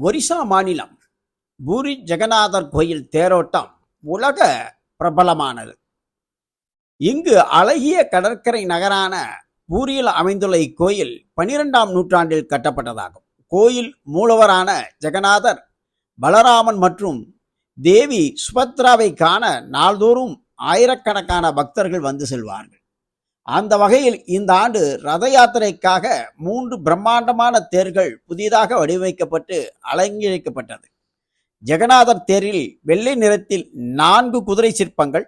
ஒரிசா மாநிலம் பூரி ஜெகநாதர் கோயில் தேரோட்டம் உலக பிரபலமானது. இங்கு அழகிய கடற்கரை நகரான பூரியில் அமைந்துள்ள இக்கோயில் பனிரெண்டாம் நூற்றாண்டில் கட்டப்பட்டதாகும். கோயில் மூலவரான ஜெகநாதர் பலராமன் மற்றும் தேவி சுபத்ராவை காண நாள்தோறும் ஆயிரக்கணக்கான பக்தர்கள் வந்து செல்வார்கள். அந்த வகையில் இந்த ஆண்டு ரத யாத்திரைக்காக மூன்று பிரம்மாண்டமான தேர்கள் புதிதாக வடிவமைக்கப்பட்டு அலங்கரிக்கப்பட்டது. ஜெகநாதர் தேரில் வெள்ளை நிறத்தில் நான்கு குதிரை சிற்பங்கள்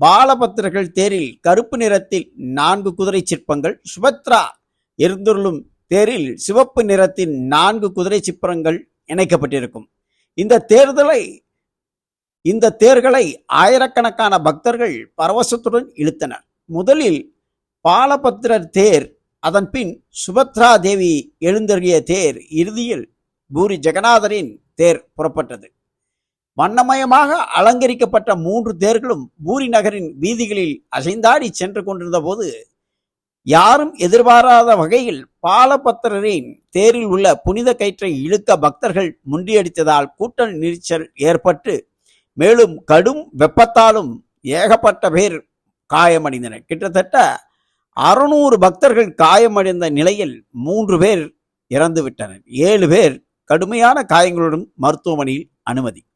பாலபத்திரர்கள் தேரில் கருப்பு நிறத்தில் நான்கு குதிரை சிற்பங்கள் சுபத்ரா இருந்துள்ளும் தேரில் சிவப்பு நிறத்தின் நான்கு குதிரை சிற்பங்கள் இணைக்கப்பட்டிருக்கும். இந்த தேர்தலை இந்த தேர்களை ஆயிரக்கணக்கான பக்தர்கள் பரவசத்துடன் இழுத்தனர். முதலில் பாலபத்திரர் தேர் அதன் பின் சுபத்ரா தேவி எழுந்தருளிய தேர் இறுதியில் பூரி ஜெகநாதரின் தேர் புறப்பட்டது. வண்ணமயமாக அலங்கரிக்கப்பட்ட மூன்று தேர்களும் பூரி நகரின் வீதிகளில் அசைந்தாடி சென்று கொண்டிருந்த போது யாரும் எதிர்பாராத வகையில் பாலபத்திரரின் தேரில் உள்ள புனித கயிற்றை இழுக்க பக்தர்கள் முண்டியடித்ததால் கூட்ட நெரிச்சல் ஏற்பட்டு மேலும் கடும் வெப்பத்தாலும் ஏகப்பட்ட பேர் காயமடைந்தனர் கிட்டத்தட்ட அறுநூறு பக்தர்கள் காயமடைந்த நிலையில் மூன்று பேர் இறந்துவிட்டனர். ஏழு பேர் கடுமையான காயங்களுடன் மருத்துவமனையில் அனுமதி.